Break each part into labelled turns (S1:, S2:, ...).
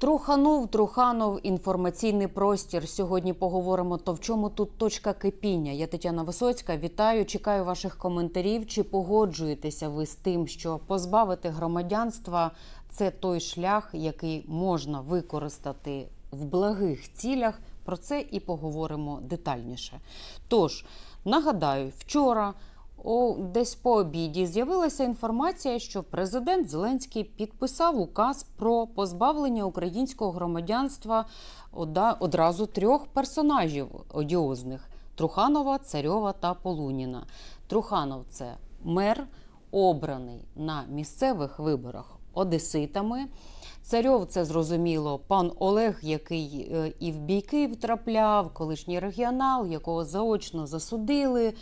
S1: Труханув, труханув інформаційний простір. Сьогодні поговоримо то в чому тут точка кипіння. Я Тетяна Висоцька. Вітаю, чекаю ваших коментарів. Чи погоджуєтеся ви з тим, що позбавити громадянства це той шлях, який можна використати в благих цілях? Про це і поговоримо детальніше. Тож нагадаю, вчора. О, десь по обіді з'явилася інформація, що президент Зеленський підписав указ про позбавлення українського громадянства одразу трьох персонажів одіозних: Труханова, Царьова та Полуніна. Труханов це мер, обраний на місцевих виборах одеситами. Царьов це зрозуміло пан Олег, який е, і в бійки втрапляв, колишній регіонал, якого заочно засудили.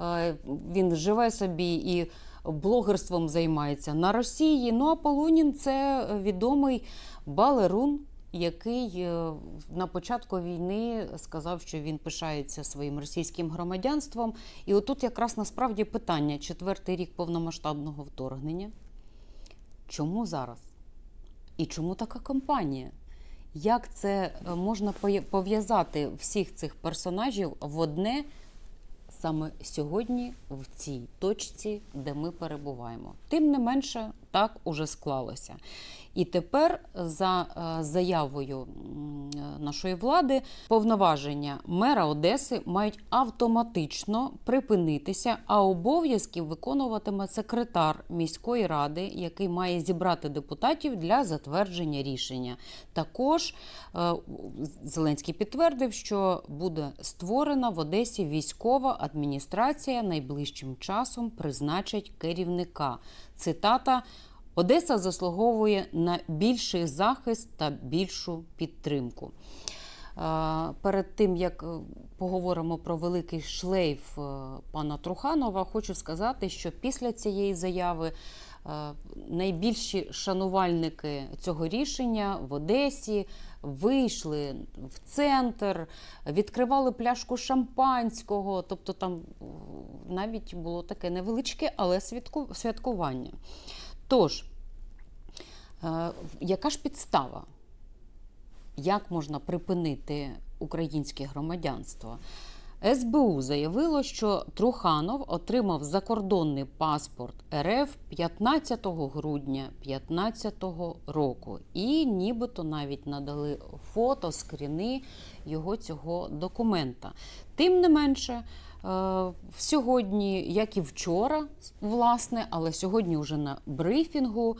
S1: Е, Він живе собі і блогерством займається на Росії. Ну а Полунін це відомий балерун. Який е, на початку війни сказав, що він пишається своїм російським громадянством. І отут якраз насправді питання: четвертий рік повномасштабного вторгнення. Чому зараз? І чому така компанія? Як це е, можна пов'язати всіх цих персонажів в одне саме сьогодні, в цій точці, де ми перебуваємо? Тим не менше, так уже склалося. І тепер за е, заявою е, нашої влади повноваження мера Одеси мають автоматично припинитися, а обов'язки виконуватиме секретар міської ради, який має зібрати депутатів для затвердження рішення. Також е, Зеленський підтвердив, що буде створена в Одесі військова адміністрація найближчим часом призначить керівника. Цитата. Одеса заслуговує на більший захист та більшу підтримку. Перед тим як е, поговоримо про великий шлейф е, пана Труханова, хочу сказати, що після цієї заяви е, найбільші шанувальники цього рішення в Одесі вийшли в центр, відкривали пляшку шампанського. Тобто там навіть було таке невеличке, але святку- святкування. Тож, е, яка ж підстава? Як можна припинити українське громадянство? СБУ заявило, що Труханов отримав закордонний паспорт РФ 15 грудня 2015 року, і нібито навіть надали фото, скріни його цього документа. Тим не менше, сьогодні, як і вчора, власне, але сьогодні вже на брифінгу,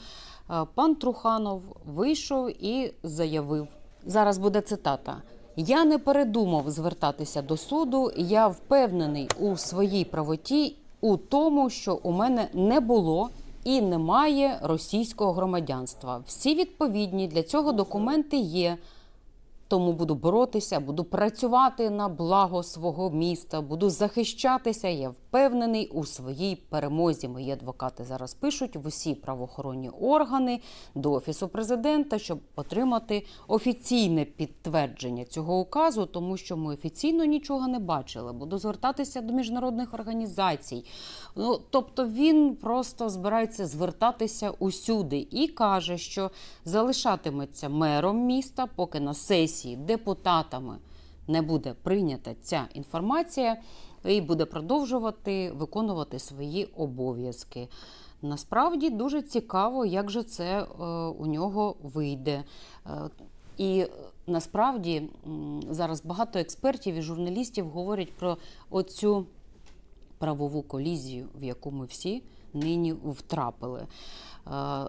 S1: е, пан Труханов вийшов і заявив. Зараз буде цитата. Я не передумав звертатися до суду. Я впевнений у своїй правоті, у тому, що у мене не було і немає російського громадянства. Всі відповідні для цього документи є. Тому буду боротися, буду працювати на благо свого міста, буду захищатися. Я впевнений у своїй перемозі. Мої адвокати зараз пишуть в усі правоохоронні органи до офісу президента, щоб отримати офіційне підтвердження цього указу, тому що ми офіційно нічого не бачили. Буду звертатися до міжнародних організацій. Ну тобто він просто збирається звертатися усюди і каже, що залишатиметься мером міста, поки на сесії депутатами не буде прийнята ця інформація, і буде продовжувати виконувати свої обов'язки. Насправді дуже цікаво, як же це е, у нього вийде. Е, і насправді зараз багато експертів і журналістів говорять про оцю правову колізію, в яку ми всі нині втрапили. Е,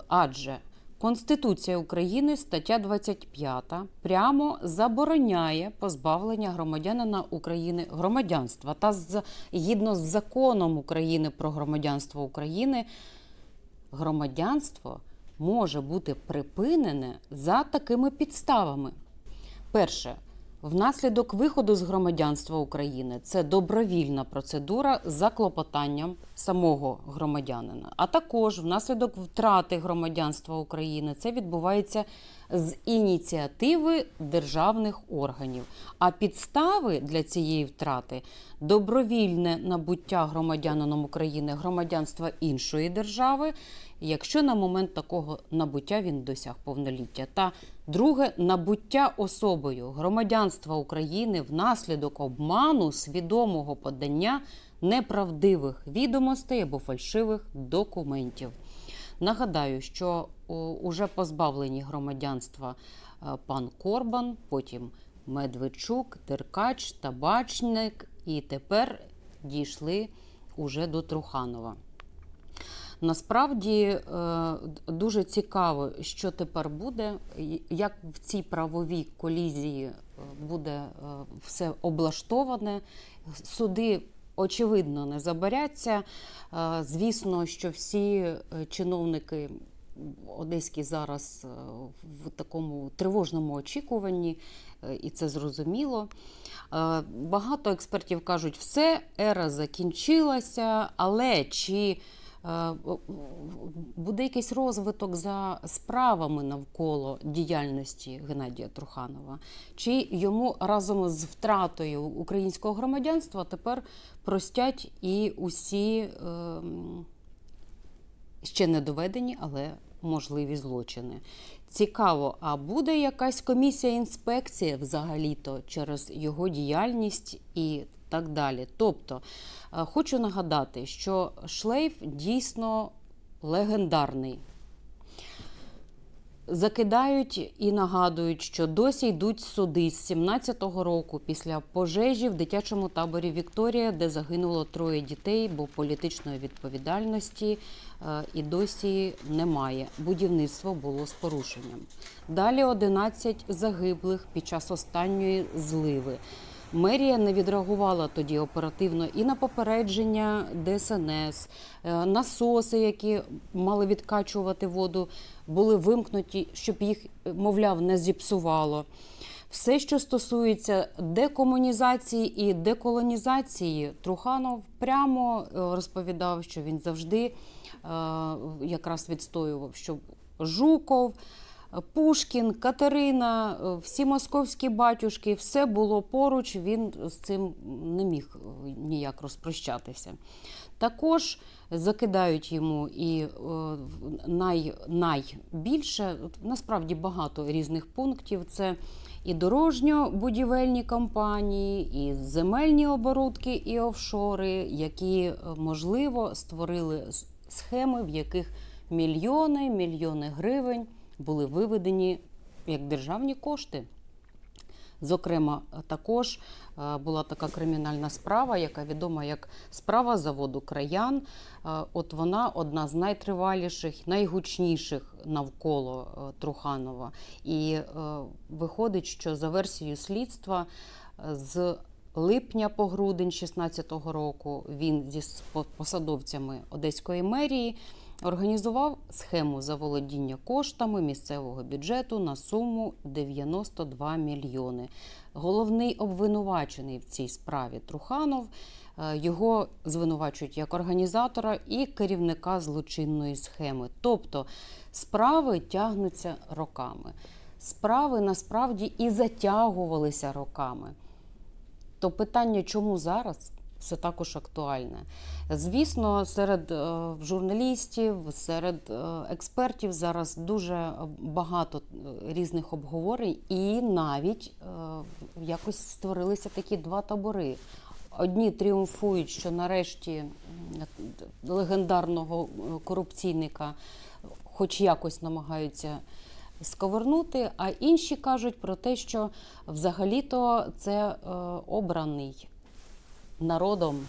S1: Адже Конституція України, стаття 25, прямо забороняє позбавлення громадянина України громадянства та згідно з законом України про громадянство України громадянство може бути припинене за такими підставами. Перше, внаслідок виходу з громадянства України це добровільна процедура за клопотанням самого громадянина, а також внаслідок втрати громадянства України це відбувається з ініціативи державних органів. А підстави для цієї втрати добровільне набуття громадянином України громадянства іншої держави, якщо на момент такого набуття він досяг повноліття. Та друге набуття особою громадянства України внаслідок обману свідомого подання неправдивих відомостей або фальшивих документів. Нагадаю, що уже позбавлені громадянства е, пан Корбан, потім Медведчук, Деркач, Табачник, і тепер дійшли уже до Труханова. Насправді е, дуже цікаво, що тепер буде, як в цій правовій колізії е, буде все облаштоване. Суди, очевидно, не забаряться. Звісно, що всі е, чиновники одеські зараз е, в такому тривожному очікуванні, е, і це зрозуміло. Багато експертів кажуть, все, ера закінчилася, але чи буде якийсь розвиток за справами навколо діяльності Геннадія Труханова? Чи йому разом з втратою українського громадянства тепер простять і усі ем, ще не доведені, але можливі злочини. Цікаво, а буде якась комісія інспекції взагалі-то через його діяльність і так далі. Тобто, е, хочу нагадати, що шлейф дійсно легендарний. Закидають і нагадують, що досі йдуть суди з 17-го року після пожежі в дитячому таборі Вікторія, де загинуло троє дітей, бо політичної відповідальності е, і досі немає. Будівництво було з порушенням. Далі 11 загиблих під час останньої зливи. Мерія не відреагувала тоді оперативно і на попередження ДСНС, е, насоси, які мали відкачувати воду, були вимкнуті, щоб їх, е, мовляв, не зіпсувало. Все, що стосується декомунізації і деколонізації, Труханов прямо е, розповідав, що він завжди якраз відстоював, що Жуков. Пушкін, Катерина, е, всі московські батюшки, все було поруч, він з цим не міг е, ніяк розпрощатися. Також закидають йому і е, най, найбільше, насправді багато різних пунктів. Це і дорожньо-будівельні компанії, і земельні оборудки, і офшори, які, можливо, створили схеми, в яких мільйони, мільйони гривень були виведені як державні кошти. Зокрема, також е, була така кримінальна справа, яка відома як справа заводу краян. Е, От вона одна з найтриваліших, найгучніших навколо е, Труханова. І виходить, що за версією слідства з липня по грудень 16-го року він зі посадовцями Одеської мерії організував схему заволодіння коштами місцевого бюджету на суму 92 мільйони. Головний обвинувачений в цій справі Труханов. Е, Його звинувачують як організатора і керівника злочинної схеми. Тобто справи тягнуться роками. Справи насправді і затягувалися роками. То питання, чому зараз, все також актуальне. Звісно, серед е, журналістів, серед е, експертів зараз дуже багато е, різних обговорень, і навіть якось створилися такі два табори. Одні тріумфують, що нарешті легендарного корупційника хоч якось намагаються сковернути, а інші кажуть про те, що взагалі-то це обраний народом,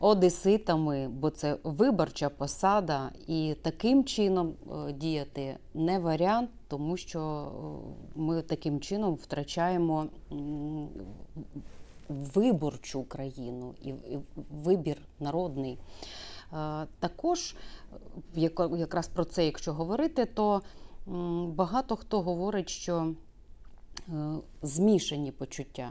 S1: одеситами, бо це виборча посада, і таким чином е, діяти не варіант, тому що е, ми таким чином втрачаємо виборчу країну і вибір народний. Е, Також якраз про це, якщо говорити, то багато хто говорить, що змішані почуття,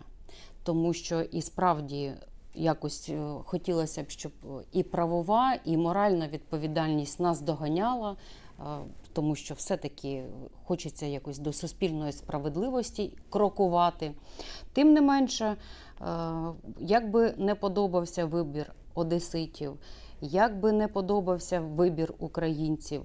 S1: тому що і справді якось е, хотілося б, щоб і правова, і моральна відповідальність нас доганяла. Е, тому що все-таки хочеться якось до суспільної справедливості крокувати. Тим не менше, е, як би не подобався вибір одеситів, як би не подобався вибір українців,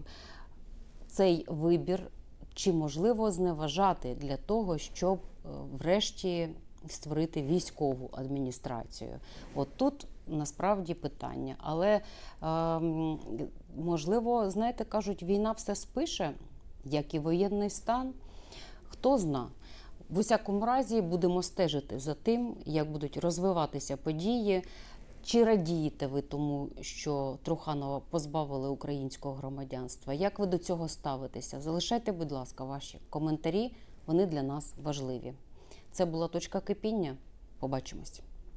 S1: цей вибір чи можливо зневажати для того, щоб е, врешті створити військову адміністрацію. От тут насправді питання. Але ем, можливо, знаєте, кажуть, війна все спише, як і воєнний стан. Хто зна. В усякому разі будемо стежити за тим, як будуть розвиватися події. Чи радієте ви тому, що Труханова позбавили українського громадянства? Як ви до цього ставитеся? Залишайте, будь ласка, ваші коментарі. Вони для нас важливі. Це була точка кипіння. Побачимось.